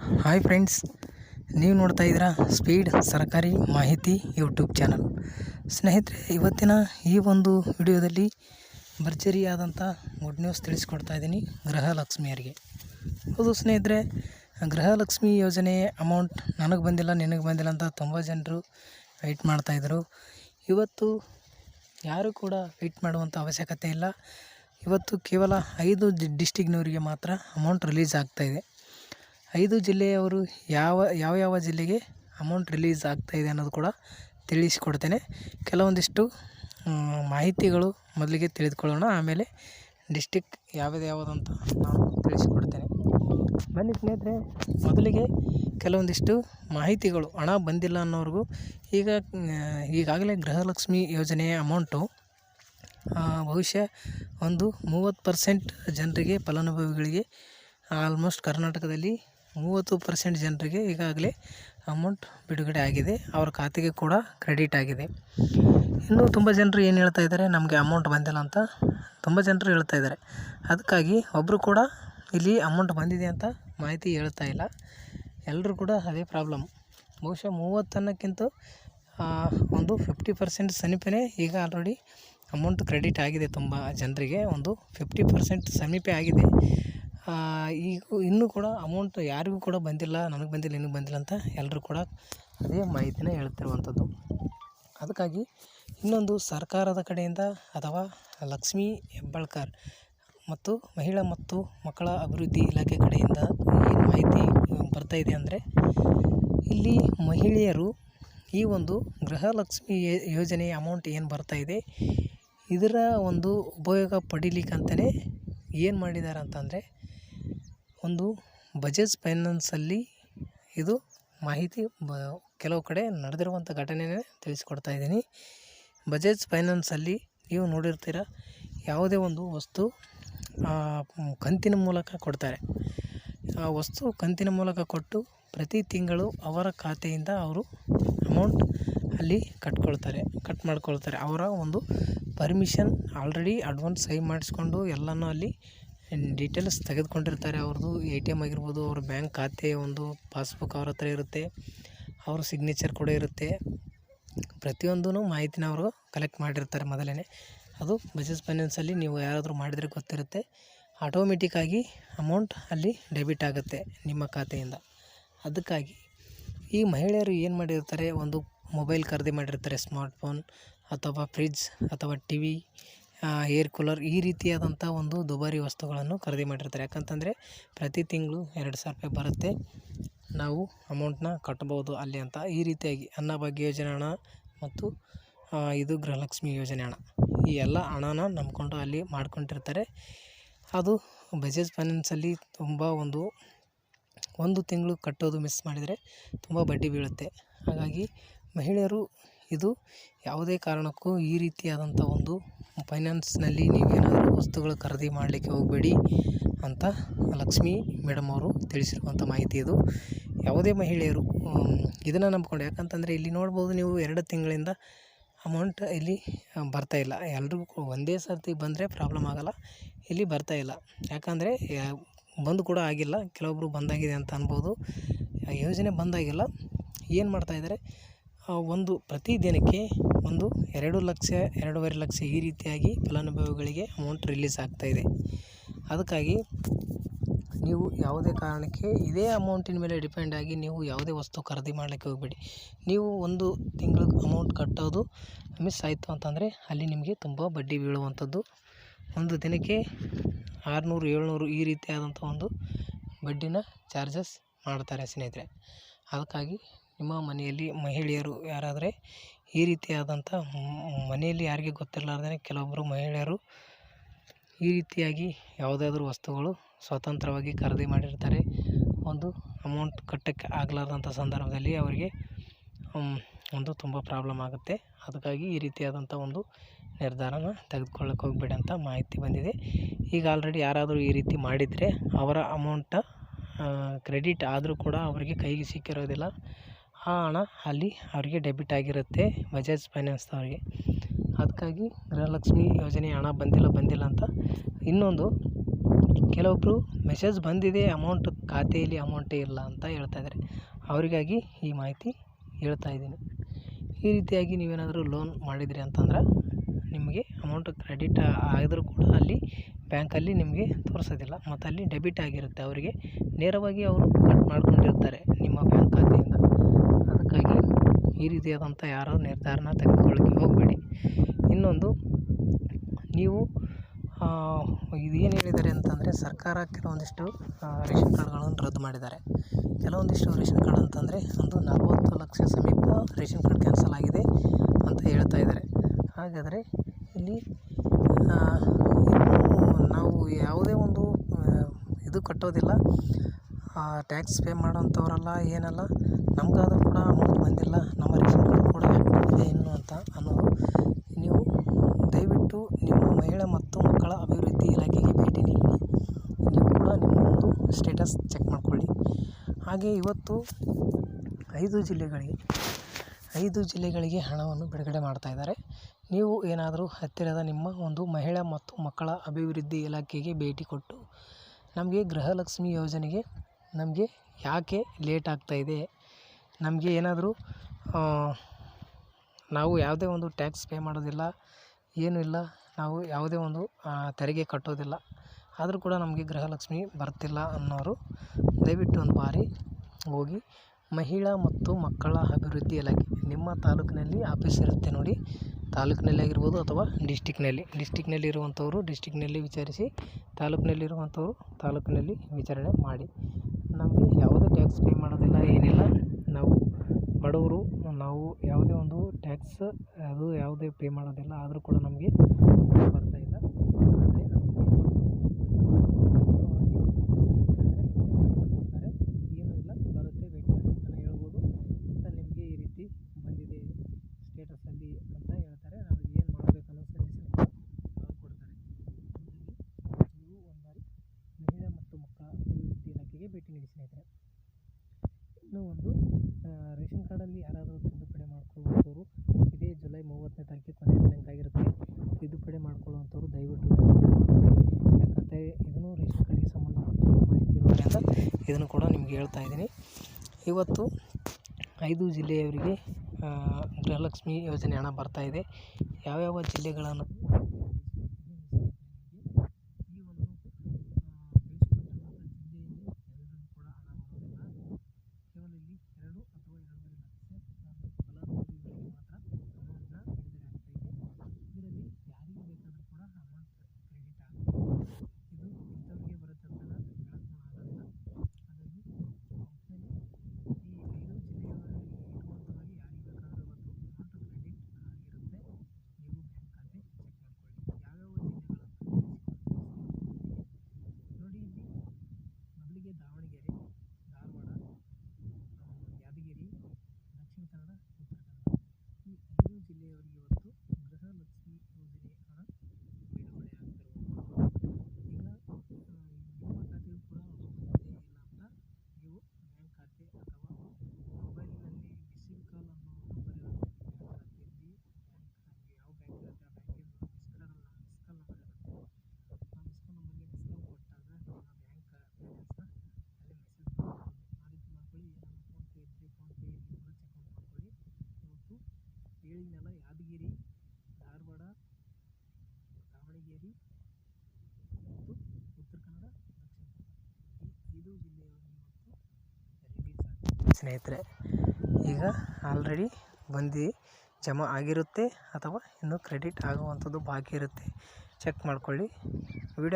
Hi friends ನೀವು ನೋಡ್ತಾ ಇದ್ದೀರಾ ಸ್ಪೀಡ್ ಸರ್ಕಾರಿ ಮಾಹಿತಿ ಯೂಟ್ಯೂಬ್ ಚಾನಲ್ ಸ್ನೇಹಿತರೆ, ಇವತ್ತಿನ ಈ ಒಂದು ವಿಡಿಯೋದಲ್ಲಿ ಭರ್ಜರಿಯಾದಂಥ ಗುಡ್ ನ್ಯೂಸ್ ತಿಳಿಸ್ಕೊಡ್ತಾ ಇದ್ದೀನಿ ಗೃಹಲಕ್ಷ್ಮಿಯರಿಗೆ ಹೌದು ಸ್ನೇಹಿತರೆ, ಗೃಹಲಕ್ಷ್ಮಿ ಯೋಜನೆ ಅಮೌಂಟ್ ನನಗೆ ಬಂದಿಲ್ಲ, ನಿನಗೆ ಬಂದಿಲ್ಲ ಅಂತ ತುಂಬ ಜನರು ವೆಯ್ಟ್ ಮಾಡ್ತಾಯಿದ್ರು ಇವತ್ತು ಯಾರೂ ಕೂಡ ವೆಯ್ಟ್ ಮಾಡುವಂಥ ಅವಶ್ಯಕತೆ ಇಲ್ಲ. ಇವತ್ತು ಕೇವಲ ಐದು ಡಿಸ್ಟಿಕ್ನವರಿಗೆ ಮಾತ್ರ ಅಮೌಂಟ್ ರಿಲೀಸ್ ಆಗ್ತಾಯಿದೆ ಐದು ಜಿಲ್ಲೆಯವರು ಯಾವ ಯಾವ ಯಾವ ಜಿಲ್ಲೆಗೆ ಅಮೌಂಟ್ ರಿಲೀಸ್ ಆಗ್ತಾಯಿದೆ ಅನ್ನೋದು ಕೂಡ ತಿಳಿಸಿಕೊಡ್ತೇನೆ. ಕೆಲವೊಂದಿಷ್ಟು ಮಾಹಿತಿಗಳು ಮೊದಲಿಗೆ ತಿಳಿದುಕೊಳ್ಳೋಣ. ಆಮೇಲೆ ಡಿಸ್ಟಿಕ್ ಯಾವ್ದು ಯಾವುದು ಅಂತ ನಾನು ತಿಳಿಸಿಕೊಡ್ತೇನೆ. ಬನ್ನಿ ಸ್ನೇಹಿತರೆ, ಮೊದಲಿಗೆ ಕೆಲವೊಂದಿಷ್ಟು ಮಾಹಿತಿಗಳು. ಹಣ ಬಂದಿಲ್ಲ ಅನ್ನೋರಿಗೂ ಈಗ ಈಗಾಗಲೇ ಗೃಹಲಕ್ಷ್ಮಿ ಯೋಜನೆಯ ಅಮೌಂಟು ಬಹುಶಃ ಒಂದು ಮೂವತ್ತು ಪರ್ಸೆಂಟ್ ಜನರಿಗೆ ಫಲಾನುಭವಿಗಳಿಗೆ ಆಲ್ಮೋಸ್ಟ್ ಕರ್ನಾಟಕದಲ್ಲಿ ಮೂವತ್ತು ಪರ್ಸೆಂಟ್ ಜನರಿಗೆ ಈಗಾಗಲೇ ಅಮೌಂಟ್ ಬಿಡುಗಡೆ ಆಗಿದೆ. ಅವರ ಖಾತೆಗೆ ಕೂಡ ಕ್ರೆಡಿಟ್ ಆಗಿದೆ. ಇನ್ನೂ ತುಂಬ ಜನರು ಏನು ಹೇಳ್ತಾ ಇದ್ದಾರೆ? ನಮಗೆ ಅಮೌಂಟ್ ಬಂದಿಲ್ಲ ಅಂತ ತುಂಬ ಜನರು ಹೇಳ್ತಾ ಇದ್ದಾರೆ. ಅದಕ್ಕಾಗಿ ಒಬ್ಬರು ಕೂಡ ಇಲ್ಲಿ ಅಮೌಂಟ್ ಬಂದಿದೆ ಅಂತ ಮಾಹಿತಿ ಹೇಳ್ತಾ ಇಲ್ಲ. ಎಲ್ಲರೂ ಕೂಡ ಅದೇ ಪ್ರಾಬ್ಲಮ್ ಬಹುಶಃ ಮೂವತ್ತನ್ನಕ್ಕಿಂತ ಒಂದು ಫಿಫ್ಟಿ ಪರ್ಸೆಂಟ್ ಸಮೀಪನೇ ಈಗ ಆಲ್ರೆಡಿ ಅಮೌಂಟ್ ಕ್ರೆಡಿಟ್ ಆಗಿದೆ ತುಂಬ ಜನರಿಗೆ. ಒಂದು ಫಿಫ್ಟಿ ಪರ್ಸೆಂಟ್ ಸಮೀಪೆ ಆಗಿದೆ. ಈಗ ಇನ್ನೂ ಕೂಡ ಅಮೌಂಟ್ ಯಾರಿಗೂ ಕೂಡ ಬಂದಿಲ್ಲ ನನಗೆ ಬಂದಿಲ್ಲ, ನಿನಗೆ ಬಂದಿಲ್ಲ ಅಂತ ಎಲ್ಲರೂ ಕೂಡ ಅದೇ ಮಾಹಿತಿನ ಹೇಳ್ತಿರುವಂಥದ್ದು. ಅದಕ್ಕಾಗಿ ಇನ್ನೊಂದು ಸರ್ಕಾರದ ಕಡೆಯಿಂದ ಅಥವಾ ಲಕ್ಷ್ಮೀ ಹೆಬ್ಬಾಳ್ಕರ್ ಮತ್ತು ಮಹಿಳಾ ಮತ್ತು ಮಕ್ಕಳ ಅಭಿವೃದ್ಧಿ ಇಲಾಖೆ ಕಡೆಯಿಂದ ಏನು ಮಾಹಿತಿ ಬರ್ತಾಯಿದೆ ಅಂದರೆ, ಇಲ್ಲಿ ಮಹಿಳೆಯರು ಈ ಒಂದು ಗೃಹಲಕ್ಷ್ಮಿ ಯೋಜನೆ ಅಮೌಂಟ್ ಏನು ಬರ್ತಾಯಿದೆ ಇದರ ಒಂದು ಉಪಯೋಗ ಪಡೀಲಿಕ್ಕಂತಲೇ ಏನು ಮಾಡಿದ್ದಾರೆ ಅಂತಂದರೆ ಒಂದು ಬಜಾಜ್ ಫೈನಾನ್ಸಲ್ಲಿ ಇದು ಮಾಹಿತಿ ಬ ಕೆಲವು ಕಡೆ ನಡೆದಿರುವಂಥ ಘಟನೆನೇ ತಿಳಿಸ್ಕೊಡ್ತಾ ಇದ್ದೀನಿ. ಬಜಾಜ್ ಫೈನಾನ್ಸಲ್ಲಿ ನೀವು ನೋಡಿರ್ತೀರ ಯಾವುದೇ ಒಂದು ವಸ್ತು ಕಂತಿನ ಮೂಲಕ ಕೊಡ್ತಾರೆ. ಆ ವಸ್ತು ಕಂತಿನ ಮೂಲಕ ಕೊಟ್ಟು ಪ್ರತಿ ತಿಂಗಳು ಅವರ ಖಾತೆಯಿಂದ ಅವರು ಅಮೌಂಟ್ ಅಲ್ಲಿ ಕಟ್ಕೊಳ್ತಾರೆ, ಕಟ್ ಮಾಡ್ಕೊಳ್ತಾರೆ. ಅವರ ಒಂದು ಪರ್ಮಿಷನ್ ಆಲ್ರೆಡಿ ಅಡ್ವಾನ್ಸ್ ಸಹಿ ಮಾಡಿಸ್ಕೊಂಡು ಎಲ್ಲನೂ ಅಲ್ಲಿ ಡೀಟೇಲ್ಸ್ ತೆಗೆದುಕೊಂಡಿರ್ತಾರೆ ಅವ್ರದ್ದು? ಎ ಟಿ ಎಂ ಆಗಿರ್ಬೋದು, ಅವ್ರ ಬ್ಯಾಂಕ್ ಖಾತೆ ಒಂದು ಪಾಸ್ಬುಕ್ ಅವ್ರ ಹತ್ರ ಇರುತ್ತೆ. ಅವ್ರ ಸಿಗ್ನೇಚರ್ ಕೂಡ ಇರುತ್ತೆ. ಪ್ರತಿಯೊಂದೂ ಮಾಹಿತಿನ ಅವರು ಕಲೆಕ್ಟ್ ಮಾಡಿರ್ತಾರೆ ಮೊದಲೇ ಅದು ಬಜಾಜ್ ಫೈನಾನ್ಸಲ್ಲಿ ನೀವು ಯಾರಾದರೂ ಮಾಡಿದರೆ ಗೊತ್ತಿರುತ್ತೆ. ಆಟೋಮೆಟಿಕ್ಕಾಗಿ ಅಮೌಂಟ್ ಅಲ್ಲಿ ಡೆಬಿಟ್ ಆಗುತ್ತೆ ನಿಮ್ಮ ಖಾತೆಯಿಂದ. ಅದಕ್ಕಾಗಿ ಈ ಮಹಿಳೆಯರು ಏನು ಮಾಡಿರ್ತಾರೆ? ಒಂದು ಮೊಬೈಲ್ ಖರೀದಿ ಮಾಡಿರ್ತಾರೆ ಸ್ಮಾರ್ಟ್ಫೋನ್ ಅಥವಾ ಫ್ರಿಜ್ ಅಥವಾ ಟಿ ವಿ ಏರ್ ಕೂಲರ್ ಈ ರೀತಿಯಾದಂಥ ಒಂದು ದುಬಾರಿ ವಸ್ತುಗಳನ್ನು ಖರೀದಿ ಮಾಡಿರ್ತಾರೆ. ಯಾಕಂತಂದರೆ ಪ್ರತಿ ತಿಂಗಳು ಎರಡು ಸಾವಿರ ರೂಪಾಯಿ ಬರುತ್ತೆ. ನಾವು ಅಮೌಂಟನ್ನ ಕಟ್ಬೋದು ಅಲ್ಲಿ ಅಂತ. ಈ ರೀತಿಯಾಗಿ ಅನ್ನಭಾಗ್ಯ ಯೋಜನೆ ಹಣ ಮತ್ತು ಇದು ಗೃಹಲಕ್ಷ್ಮಿ ಯೋಜನೆ ಹಣ ಈ ಎಲ್ಲ ಹಣನ ನಂಬಿಕೊಂಡು ಅಲ್ಲಿ ಮಾಡ್ಕೊಂಡಿರ್ತಾರೆ. ಅದು ಬಜಾಜ್ ಫೈನಾನ್ಸಲ್ಲಿ ತುಂಬ ಒಂದು ಒಂದು ತಿಂಗಳು ಕಟ್ಟೋದು ಮಿಸ್ ಮಾಡಿದರೆ ತುಂಬ ಬಡ್ಡಿ ಬೀಳುತ್ತೆ. ಹಾಗಾಗಿ ಮಹಿಳೆಯರು ಇದು ಯಾವುದೇ ಕಾರಣಕ್ಕೂ ಈ ರೀತಿಯಾದಂಥ ಒಂದು ಫೈನಾನ್ಸ್ನಲ್ಲಿ ನೀವೇನಾದರೂ ವಸ್ತುಗಳು ಖರೀದಿ ಮಾಡಲಿಕ್ಕೆ ಹೋಗಬೇಡಿ ಅಂತ ಲಕ್ಷ್ಮೀ ಮೇಡಮ್ ಅವರು ತಿಳಿಸಿರುವಂಥ ಮಾಹಿತಿ ಇದು. ಯಾವುದೇ ಮಹಿಳೆಯರು ಇದನ್ನು ನಂಬ್ಕೊಂಡು, ಯಾಕಂತಂದರೆ ಇಲ್ಲಿ ನೋಡ್ಬೋದು ನೀವು ಎರಡು ತಿಂಗಳಿಂದ ಅಮೌಂಟ್ ಇಲ್ಲಿ ಬರ್ತಾಯಿಲ್ಲ ಎಲ್ರಿಗೂ ಒಂದೇ ಸರ್ತಿ ಬಂದರೆ ಪ್ರಾಬ್ಲಮ್ ಆಗೋಲ್ಲ, ಇಲ್ಲಿ ಬರ್ತಾಯಿಲ್ಲ ಯಾಕಂದರೆ ಬಂದು ಕೂಡ ಆಗಿಲ್ಲ ಕೆಲವೊಬ್ಬರು ಬಂದಾಗಿದೆ ಅಂತ ಅನ್ಬೋದು. ಯೋಜನೆ ಬಂದಾಗಿಲ್ಲ, ಏನು ಮಾಡ್ತಾಯಿದ್ದಾರೆ ಒಂದು ಪ್ರತಿ ದಿನಕ್ಕೆ ಒಂದು ಎರಡು ಲಕ್ಷ, ಎರಡೂವರೆ ಲಕ್ಷ ಈ ರೀತಿಯಾಗಿ ಫಲಾನುಭವಿಗಳಿಗೆ ಅಮೌಂಟ್ ರಿಲೀಸ್ ಆಗ್ತಾಯಿದೆ ಅದಕ್ಕಾಗಿ ನೀವು ಯಾವುದೇ ಕಾರಣಕ್ಕೆ ಇದೇ ಅಮೌಂಟಿನ ಮೇಲೆ ಡಿಪೆಂಡ್ ಆಗಿ ನೀವು ಯಾವುದೇ ವಸ್ತು ಖರೀದಿ ಮಾಡಲಿಕ್ಕೆ ಹೋಗಬೇಡಿ. ನೀವು ಒಂದು ತಿಂಗಳ ಅಮೌಂಟ್ ಕಟ್ಟೋದು ಮಿಸ್ ಆಯಿತು ಅಂತಂದರೆ ಅಲ್ಲಿ ನಿಮಗೆ ತುಂಬ ಬಡ್ಡಿ ಬೀಳುವಂಥದ್ದು. ಒಂದು ದಿನಕ್ಕೆ ಆರುನೂರು, ಏಳ್ನೂರು ಈ ರೀತಿಯಾದಂಥ ಒಂದು ಬಡ್ಡಿನ ಚಾರ್ಜಸ್ ಮಾಡ್ತಾರೆ ಸ್ನೇಹಿತರೆ. ಅದಕ್ಕಾಗಿ ನಿಮ್ಮ ಮನೆಯಲ್ಲಿ ಮಹಿಳೆಯರು ಯಾರಾದರೆ ಈ ರೀತಿಯಾದಂಥ ಮನೆಯಲ್ಲಿ ಯಾರಿಗೆ ಗೊತ್ತಿರಲಾರ್ದೇ ಕೆಲವೊಬ್ಬರು ಮಹಿಳೆಯರು ಈ ರೀತಿಯಾಗಿ ಯಾವುದಾದ್ರೂ ವಸ್ತುಗಳು ಸ್ವತಂತ್ರವಾಗಿ ಖರೀದಿ ಮಾಡಿರ್ತಾರೆ. ಒಂದು ಅಮೌಂಟ್ ಕಟ್ಟಕ್ಕೆ ಆಗಲಾರ್ದಂಥ ಸಂದರ್ಭದಲ್ಲಿ ಅವರಿಗೆ ಒಂದು ತುಂಬ ಪ್ರಾಬ್ಲಮ್ ಆಗುತ್ತೆ. ಅದಕ್ಕಾಗಿ ಈ ರೀತಿಯಾದಂಥ ಒಂದು ನಿರ್ಧಾರನ ತೆಗೆದುಕೊಳ್ಳೋಕೆ ಹೋಗಬೇಡಿ ಅಂತ ಮಾಹಿತಿ ಬಂದಿದೆ. ಈಗ ಆಲ್ರೆಡಿ ಯಾರಾದರೂ ಈ ರೀತಿ ಮಾಡಿದರೆ ಅವರ ಅಮೌಂಟ ಕ್ರೆಡಿಟ್ ಆದರೂ ಕೂಡ ಅವರಿಗೆ ಕೈಗೆ ಸಿಕ್ಕಿರೋದಿಲ್ಲ. ಆ ಹಣ ಅಲ್ಲಿ ಅವರಿಗೆ ಡೆಬಿಟ್ ಆಗಿರುತ್ತೆ ಬಜಾಜ್ ಫೈನಾನ್ಸ್ದವ್ರಿಗೆ ಅದಕ್ಕಾಗಿ ಗೃಹಲಕ್ಷ್ಮಿ ಯೋಜನೆ ಹಣ ಬಂದಿಲ್ಲ ಬಂದಿಲ್ಲ ಅಂತ. ಇನ್ನೊಂದು ಕೆಲವೊಬ್ಬರು ಮೆಸೇಜ್ ಬಂದಿದೆ ಅಮೌಂಟ್ ಖಾತೆಯಲ್ಲಿ ಅಮೌಂಟೇ ಇಲ್ಲ ಅಂತ ಹೇಳ್ತಾ ಇದ್ದಾರೆ ಅವರಿಗಾಗಿ ಈ ಮಾಹಿತಿ ಹೇಳ್ತಾ ಇದ್ದೀನಿ. ಈ ರೀತಿಯಾಗಿ ನೀವೇನಾದರೂ ಲೋನ್ ಮಾಡಿದಿರಿ ಅಂತಂದ್ರೆ ನಿಮಗೆ ಅಮೌಂಟ್ ಕ್ರೆಡಿಟ್ ಆದರೂ ಕೂಡ ಅಲ್ಲಿ ಬ್ಯಾಂಕಲ್ಲಿ ನಿಮಗೆ ತೋರಿಸೋದಿಲ್ಲ. ಮತ್ತು ಅಲ್ಲಿ ಡೆಬಿಟ್ ಆಗಿರುತ್ತೆ ಅವರಿಗೆ. ನೇರವಾಗಿ ಅವರು ಕಟ್ ಮಾಡ್ಕೊಂಡಿರ್ತಾರೆ ನಿಮ್ಮ ಬ್ಯಾಂಕ್ ಖಾತೆಯಿಂದ. ಅದಕ್ಕಾಗಿ ಈ ರೀತಿಯಾದಂಥ ಯಾರೋ ನಿರ್ಧಾರನ ತೆಗೆದುಕೊಳ್ಳೋಕ್ಕೆ ಹೋಗಬೇಡಿ. ಇನ್ನೊಂದು, ನೀವು ಇದು ಏನು ಹೇಳಿದ್ದಾರೆ ಅಂತಂದರೆ ಸರ್ಕಾರ ಕೆಲವೊಂದಿಷ್ಟು ರೇಷನ್ ಕಾರ್ಡ್ಗಳನ್ನು ರದ್ದು ಮಾಡಿದ್ದಾರೆ. ಕೆಲವೊಂದಿಷ್ಟು ರೇಷನ್ ಕಾರ್ಡ್ ಅಂತಂದರೆ ಒಂದು ನಲವತ್ತು ಲಕ್ಷ ಸಮೀಪ ರೇಷನ್ ಕಾರ್ಡ್ ಕ್ಯಾನ್ಸಲ್ ಆಗಿದೆ ಅಂತ ಹೇಳ್ತಾ ಇದ್ದಾರೆ. ಹಾಗಾದರೆ ಇಲ್ಲಿ ನಾವು ಯಾವುದೇ ಒಂದು ಇದು ಕಟ್ಟೋದಿಲ್ಲ. ಟ್ಯಾಕ್ಸ್ ಪೇ ಮಾಡೋಂಥವ್ರಲ್ಲ ಏನಲ್ಲ, ನಮಗಾದರೂ ಕೂಡ ಅಮೌಂಟ್ ಬಂದಿಲ್ಲ, ನಮ್ಮ ರೇಷನ್ ಕೂಡ ಇದೆ ಇನ್ನು ಅಂತ ಅನ್ನೋದು ನೀವು ದಯವಿಟ್ಟು ನಿಮ್ಮ ಮಹಿಳಾ ಮತ್ತು ಮಕ್ಕಳ ಅಭಿವೃದ್ಧಿ ಇಲಾಖೆಗೆ ಭೇಟಿ ನೀಡಿ. ನೀವು ಕೂಡ ನಿಮ್ಮ ಒಂದು ಸ್ಟೇಟಸ್ ಚೆಕ್ ಮಾಡಿಕೊಳ್ಳಿ. ಹಾಗೆ ಇವತ್ತು ಐದು ಜಿಲ್ಲೆಗಳಿಗೆ ಐದು ಜಿಲ್ಲೆಗಳಿಗೆ ಹಣವನ್ನು ಬಿಡುಗಡೆ ಮಾಡ್ತಾಯಿದ್ದಾರೆ ನೀವು ಏನಾದರೂ ಹತ್ತಿರದ ನಿಮ್ಮ ಒಂದು ಮಹಿಳಾ ಮತ್ತು ಮಕ್ಕಳ ಅಭಿವೃದ್ಧಿ ಇಲಾಖೆಗೆ ಭೇಟಿ ಕೊಟ್ಟು ನಮಗೆ ಗೃಹಲಕ್ಷ್ಮಿ ಯೋಜನೆಗೆ ನಮಗೆ ಯಾಕೆ ಲೇಟ್ ಆಗ್ತಾಯಿದೆ ನಮಗೆ ಏನಾದರೂ ನಾವು ಯಾವುದೇ ಒಂದು ಟ್ಯಾಕ್ಸ್ ಪೇ ಮಾಡೋದಿಲ್ಲ, ಏನೂ ಇಲ್ಲ, ನಾವು ಯಾವುದೇ ಒಂದು ತೆರಿಗೆ ಕಟ್ಟೋದಿಲ್ಲ, ಆದರೂ ಕೂಡ ನಮಗೆ ಗೃಹಲಕ್ಷ್ಮಿ ಬರ್ತಿಲ್ಲ ಅನ್ನೋರು ದಯವಿಟ್ಟು ಒಂದು ಬಾರಿ ಹೋಗಿ ಮಹಿಳಾ ಮತ್ತು ಮಕ್ಕಳ ಅಭಿವೃದ್ಧಿ ಇಲಾಖೆ, ನಿಮ್ಮ ತಾಲೂಕಿನಲ್ಲಿ ಆಫೀಸ್ ಇರುತ್ತೆ ನೋಡಿ. ತಾಲೂಕಿನಲ್ಲಿ ಆಗಿರ್ಬೋದು ಅಥವಾ ಡಿಸ್ಟಿಕ್ನಲ್ಲಿ. ಡಿಸ್ಟಿಕ್ನಲ್ಲಿ ಇರುವಂಥವರು ಡಿಸ್ಟಿಕ್ನಲ್ಲಿ ವಿಚಾರಿಸಿ ತಾಲೂಕಿನಲ್ಲಿರುವಂಥವರು ತಾಲೂಕಿನಲ್ಲಿ ವಿಚಾರಣೆ ಮಾಡಿ. ನಮಗೆ ಯಾವುದೇ ಟ್ಯಾಕ್ಸ್ ಪೇ ಮಾಡೋದಿಲ್ಲ, ಏನಿಲ್ಲ. ನಾವು ಬಡವರು, ನಾವು ಯಾವುದೇ ಒಂದು ಟ್ಯಾಕ್ಸ್, ಅದು ಯಾವುದೇ ಪೇ ಮಾಡೋದಿಲ್ಲ. ಆದರೂ ಕೂಡ ನಮಗೆ ಬರ್ತಾಯಿಲ್ಲ ಆದರೆ ನಮಗೆ ಕೊಡ್ತಾರೆ ಏನೂ ಇಲ್ಲ ಬರುತ್ತೆ ವೆಯ್ಟ್ ಮಾಡಿ ಅಂತಲೇ ಹೇಳ್ಬೋದು ಅಂತ ನಿಮಗೆ ಈ ರೀತಿ ಬಂದಿದೆ ಸ್ಟೇಟಸಲ್ಲಿ ಅಂತ ಹೇಳ್ತಾರೆ ನಾವು ಏನು ಮಾಡಬೇಕನ್ನೋ ಸಜೆಷನ್ ಅವ್ರು ಕೊಡ್ತಾರೆ ಹೀಗಾಗಿ ನೀವು ಒಂದು ಬಾರಿ ಮಹಿಳಾ ಮತ್ತು ಮಕ್ಕಳ ಅಭಿವೃದ್ಧಿ ಇಲಾಖೆಗೆ ಭೇಟಿ ನೀಡಿ ಸ್ನೇಹಿತರೆ. ಇನ್ನೂ ಒಂದು ರೇಷನ್ ಕಾರ್ಡಲ್ಲಿ ಯಾರಾದರೂ ತಿದ್ದುಪಡಿ ಮಾಡ್ಕೊಳ್ಳುವಂಥವ್ರು, ಇದೇ ಜುಲೈ ಮೂವತ್ತನೇ ತಾರೀಕಿಗೆ ಕೊನೆಯ ದಿನಾಂಕ ಆಗಿರುತ್ತೆ ತಿದ್ದುಪಡಿ ಮಾಡ್ಕೊಳ್ಳುವಂಥವ್ರು ದಯವಿಟ್ಟು ಯಾಕಂದರೆ ಇದನ್ನು ರೇಷನ್ ಕಾರ್ಡ್ಗೆ ಸಂಬಂಧಪಟ್ಟ ಮಾಹಿತಿ ಇದನ್ನು ಕೂಡ ನಿಮಗೆ ಹೇಳ್ತಾ ಇದ್ದೀನಿ. ಇವತ್ತು ಐದು ಜಿಲ್ಲೆಯವರಿಗೆ ಗೃಹಲಕ್ಷ್ಮಿ ಯೋಜನೆ ಹಣ ಬರ್ತಾಯಿದೆ ಯಾವ್ಯಾವ ಜಿಲ್ಲೆಗಳನ್ನು ಈ ಒಂದು ತಿಳಿಸ್ಕೊಟ್ಟಿರುವಂಥ ಜಿಲ್ಲೆಯಲ್ಲಿ ಎಲ್ಲರಿಗೂ ಕೂಡ ಹಣ ಬರೋದಿಲ್ಲ ಕೇವಲ ಇಲ್ಲಿ ಎರಡು ಅಥವಾ ಎರಡೂವರೆ ಲಕ್ಷ ಫಲಾನುಭವಿಗಳಿಗೆ ಮಾತ್ರ ಅಮೌಂಟ್ನ ಬಿಡುಗಡೆ ಆಗ್ತಾ ಇದೆ ಇದರಲ್ಲಿ ಯಾರಿಗೆ ಬೇಕಾದರೂ ಕೂಡ ಅಮೌಂಟ್ ಕ್ರೆಡಿಟ್ ಆಗುತ್ತೆ ಇದು ಇಂಥವ್ರಿಗೆ ಬರುತ್ತೆ ಅಂತ ಹೇಳೋಕ್ಕೂ ಆಗೋದಿಲ್ಲ ಹಾಗಾಗಿ ಒಟ್ಟಿನಲ್ಲಿ ಈ ಐದು ಜಿಲ್ಲೆಯವರಿಗೆ ಇರುವಂಥವರಿಗೆ ಯಾರಿಗೆ ಬೇಕಾದರೂ ಇವತ್ತು ಅಮೌಂಟ್ ಕ್ರೆಡಿಟ್ ಆಗಿರುತ್ತೆ ನೀವು ಬ್ಯಾಂಕ್ ಖಾತೆ ಚೆಕ್ ಮಾಡ್ಕೊಳ್ಳಿ ಯಾವ್ಯಾವ ಜಿಲ್ಲೆಗಳು ಅಂತ ನೋಡಿ ಇಲ್ಲಿ ಮೊದಲಿಗೆ ದಾವಣಗೆರೆ ಧಾರವಾಡ ಯಾದಗಿರಿ ದಕ್ಷಿಣ ಕನ್ನಡ ಉತ್ತರ ಕನ್ನಡ ಈ ಐದು ಜಿಲ್ಲೆಯವರಿಗೆ ಇವತ್ತು ಗೃಹಲಕ್ಷ್ಮಿ ಯೋಜನೆ ಹಣ ಬಿಡುಗಡೆ ಆಗ್ತಿರುವಂಥದ್ದು ಈಗ ನಿಮ್ಮ ಖಾತೆಯೂ ಕೂಡ ಅದು ಬಂದಿದೆ ಇಲ್ಲ ಅಂತ ನೀವು ಬ್ಯಾಂಕ್ ಖಾತೆ ಅಥವಾ ಮೊಬೈಲ್ನಲ್ಲಿ ಮಿಸ್ಸಿಂಗ್ ಕಾಲ್ ಅನ್ನೋ ನಂಬರ್ ಇರುತ್ತೆ ಬ್ಯಾಂಕ್ ಖಾತೆಯಲ್ಲಿ ಬ್ಯಾಂಕ್ ಯಾವ ಬ್ಯಾಂಕ್ ಇರುತ್ತೆ ಆ ಬ್ಯಾಂಕಿನ miss call miss call number ಇರುತ್ತೆ ಆ ಮಿಸ್ ಕಾಲ್ ನಂಬರ್ಗೆ ಮಿಸ್ ಕಾಲ್ ಕೊಟ್ಟಾಗ ನಿಮ್ಮ ಬ್ಯಾಂಕ್ ಬ್ಯಾಲೆನ್ಸ್ನ ಅಲ್ಲಿ ಮೆಸೇಜ್ ಬರುತ್ತೆ ಆ ರೀತಿ ಮಾಡ್ಕೊಳ್ಳಿ ಏನಾದರೂ ಫೋನ್ಪೇ ಇದ್ದರೆ ಫೋನ್ಪೇಯಲ್ಲಿ ಕೂಡ ಚೆಕ್ ಮಾಡ್ಕೊಳ್ಳಿ ಇವತ್ತು ಹೇಳಿದ್ನಲ್ಲ ಯಾದಗಿರಿ ಧಾರವಾಡ ದಾವಣಗೆರೆ ಮತ್ತು ಉತ್ತರ ಕನ್ನಡ ದಕ್ಷಿಣ ಕನ್ನಡ ಈ ಐದು ಜಿಲ್ಲೆಯವರಿಗೆ ಇವತ್ತು ರಿಲೀಸ್ ಆಗಿದೆ ಸ್ನೇಹಿತರೆ, ಈಗ ಆಲ್ರೆಡಿ ಬಂದು ಜಮಾ ಆಗಿರುತ್ತೆ ಅಥವಾ ಇನ್ನೂ ಕ್ರೆಡಿಟ್ ಆಗುವಂಥದ್ದು ಬಾಕಿ ಇರುತ್ತೆ. ಚೆಕ್ ಮಾಡ್ಕೊಳ್ಳಿ. ವಿಡಿಯೋ